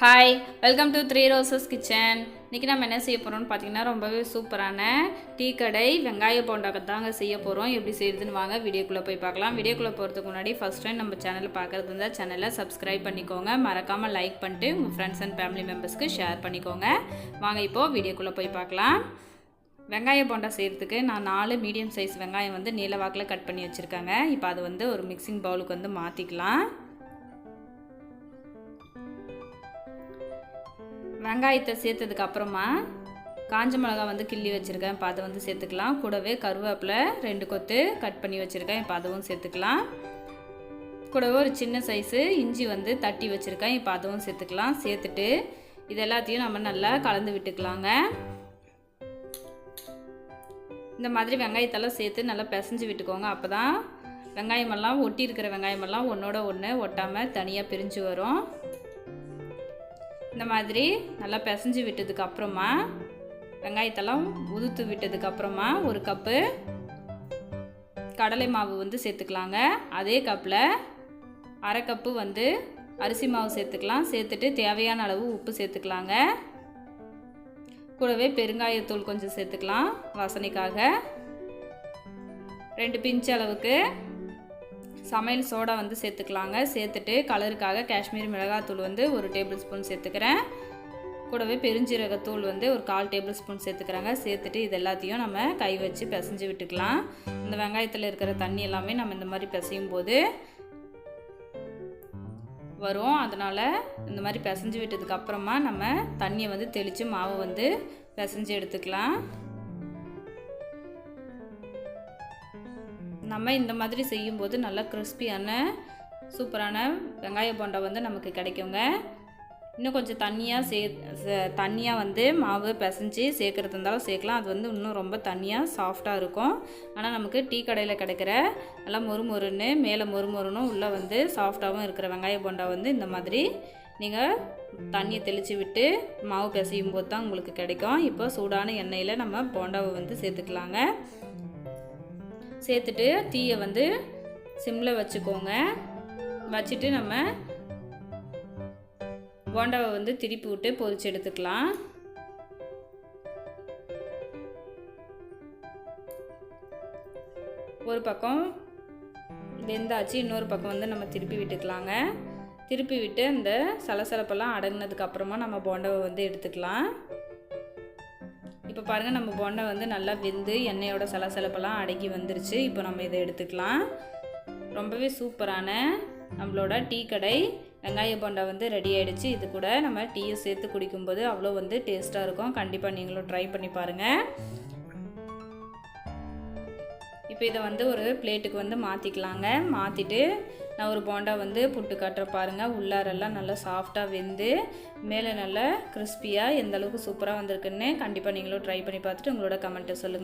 Hi welcome to Three Roses kitchen இன்றைக்கி நம்ம என்ன செய்ய போகிறோம்னு பார்த்தீங்கன்னா ரொம்பவே சூப்பரான டீ கடை வெங்காய போண்டாக்க தாங்க செய்ய போகிறோம் எப்படி செய்யுதுன்னு வாங்க வீடியோக்குள்ளே போய் பார்க்கலாம். வீடியோக்குள்ளே போகிறதுக்கு முன்னாடி ஃபஸ்ட் டைம் நம்ம சேனலில் பார்க்குறது இருந்தால் சேனலை சப்ஸ்கிரைப் பண்ணிக்கோங்க. மறக்காமல் லைக் பண்ணிட்டு உங்கள் ஃப்ரெண்ட்ஸ் அண்ட் ஃபேமிலி மெம்பர்ஸ்க்கு ஷேர் பண்ணிக்கோங்க. வாங்க இப்போது வீடியோக்குள்ளே போய் பார்க்கலாம். வெங்காய போண்டா செய்கிறதுக்கு நான் நாலு மீடியம் சைஸ் வெங்காயம் வந்து நீல வாக்கில் கட் பண்ணி வச்சுருக்காங்க. இப்போ அது வந்து ஒரு மிக்சிங் பவுலுக்கு வந்து மாற்றிக்கலாம் வெங்காயத்தை சேர்த்ததுக்கு அப்புறமா காஞ்ச மிளகா வந்து கிள்ளி வச்சுருக்கேன். இப்போ அதை வந்து சேர்த்துக்கலாம். கூடவே கருவேப்பிலை ரெண்டு கொத்து கட் பண்ணி வச்சுருக்கேன். இப்போ அதுவும் சேர்த்துக்கலாம். கூடவே ஒரு சின்ன சைஸு இஞ்சி வந்து தட்டி வச்சுருக்கேன். இப்போ அதுவும் சேர்த்துக்கலாம். சேர்த்துட்டு இது எல்லாத்தையும் நம்ம நல்லா கலந்து விட்டுக்கலாங்க. இந்த மாதிரி வெங்காயத்தெல்லாம் சேர்த்து நல்லா பிசைஞ்சு விட்டுக்கோங்க. அப்போ தான் வெங்காயமெல்லாம் ஒட்டி இருக்கிற வெங்காயமெல்லாம் ஒன்றோட ஒன்று ஒட்டாமல் தனியாக பிரிஞ்சு வரும். இந்த மாதிரி நல்லா பிசைஞ்சு விட்டதுக்கு அப்புறமா வெங்காயத்தெல்லாம் உதுத்து விட்டதுக்கு அப்புறமா ஒரு கப்பு கடலை மாவு வந்து சேர்த்துக்கலாங்க. அதே கப்பில் அரை கப்பு வந்து அரிசி மாவு சேர்த்துக்கலாம். சேர்த்துட்டு தேவையான அளவு உப்பு சேர்த்துக்கலாங்க. கூடவே பெருங்காயத்தூள் கொஞ்சம் சேர்த்துக்கலாம் வாசனைக்காக. ரெண்டு பிஞ்ச் அளவுக்கு சமையல் சோடா வந்து சேர்த்துக்கலாங்க. சேர்த்துட்டு கலருக்காக காஷ்மீர் மிளகாத்தூள் வந்து ஒரு டேபிள் ஸ்பூன் சேர்த்துக்கிறேன். கூடவே பெருஞ்சீரகத்தூள் வந்து ஒரு கால் டேபிள் ஸ்பூன் சேர்த்துக்கிறாங்க. சேர்த்துட்டு இது எல்லாத்தையும் நம்ம கை வச்சு பிசைஞ்சு விட்டுக்கலாம். இந்த வெங்காயத்தில் இருக்கிற தண்ணி எல்லாமே நம்ம இந்த மாதிரி பிசையும் போது வரும். அதனால் இந்த மாதிரி பிசைஞ்சு விட்டதுக்கப்புறமா நம்ம தண்ணியை வந்து தெளித்து மாவை வந்து பிசைஞ்சு எடுத்துக்கலாம். நம்ம இந்த மாதிரி செய்யும்போது நல்லா கிறிஸ்பியான சூப்பரான வெங்காய போண்டா வந்து நமக்கு கிடைக்குங்க. இன்னும் கொஞ்சம் தண்ணியாக சே தண்ணியாக வந்து மாவு பிசைஞ்சு சேர்க்குறது இருந்தாலும் சேர்க்கலாம். அது வந்து இன்னும் ரொம்ப தண்ணியாக சாஃப்டாக இருக்கும். ஆனால் நமக்கு டீ கடையில் கிடைக்கிற நல்லா மொறு மொறுன்னு மேலே மொறு மொறுனும் உள்ளே வந்து சாஃப்டாகவும் இருக்கிற வெங்காய போண்டா வந்து இந்த மாதிரி நீங்கள் தண்ணியை தெளித்து விட்டு மாவு பிசையும் போது தான் உங்களுக்கு கிடைக்கும். இப்போ சூடான எண்ணெயில் நம்ம போண்டாவை வந்து சேர்த்துக்கலாங்க. சேர்த்துட்டு தீயை வந்து சிம்மில் வச்சுக்கோங்க. வச்சுட்டு நம்ம போண்டாவை வந்து திருப்பி விட்டு பொரிச்சு எடுத்துக்கலாம். ஒரு பக்கம் வெந்தாச்சு இன்னொரு பக்கம் வந்து நம்ம திருப்பி விட்டுக்கலாங்க. திருப்பி விட்டு அந்த சலசலப்பெல்லாம் அடங்கினதுக்கப்புறமா நம்ம போண்டாவை வந்து எடுத்துக்கலாம். இப்போ பாருங்கள் நம்ம பொண்ணை வந்து நல்லா வெந்து எண்ணெயோட சலசலப்பெல்லாம் அடக்கி வந்துருச்சு. இப்போ நம்ம இதை எடுத்துக்கலாம். ரொம்பவே சூப்பரான நம்மளோட டீ கடை. வெங்காய போண்டா வந்து ரெடி ஆகிடுச்சு இது கூட நம்ம டீயை சேர்த்து குடிக்கும்போது அவ்வளோ வந்து டேஸ்ட்டாக இருக்கும். கண்டிப்பாக நீங்களும் ட்ரை பண்ணி பாருங்கள் இப்போ இதை வந்து ஒரு பிளேட்டுக்கு வந்து மாற்றிக்கலாங்க மாற்றிட்டு நான் ஒரு போண்டா வந்து புட்டு காட்டுற பாருங்கள் உள்ளாரெல்லாம் நல்லா சாஃப்டாக வெந்து மேலே நல்லா கிறிஸ்பியாக எந்த அளவுக்கு சூப்பராக வந்திருக்குன்னு கண்டிப்பாக நீங்களும் ட்ரை பண்ணி பார்த்துட்டு உங்களோட கமெண்ட்டை சொல்லுங்கள்